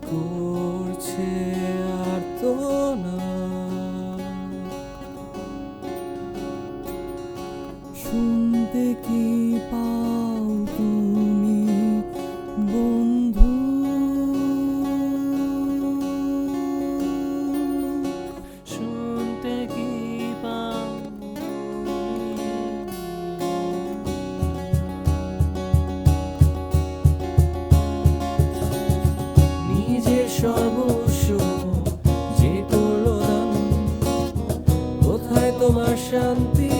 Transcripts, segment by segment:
cool. কোথায় তোমার শান্তি।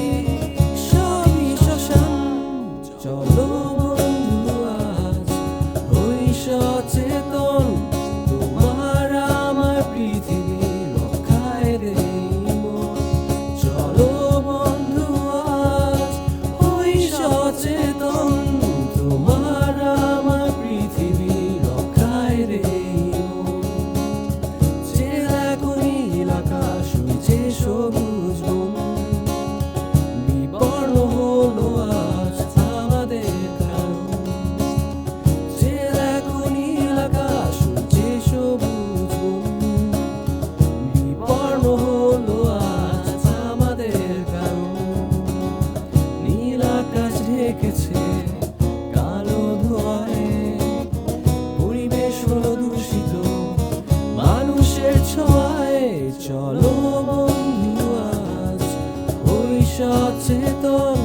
সবই শ্মশান চলো। চলো বন্ধু আজ ওই সচেতন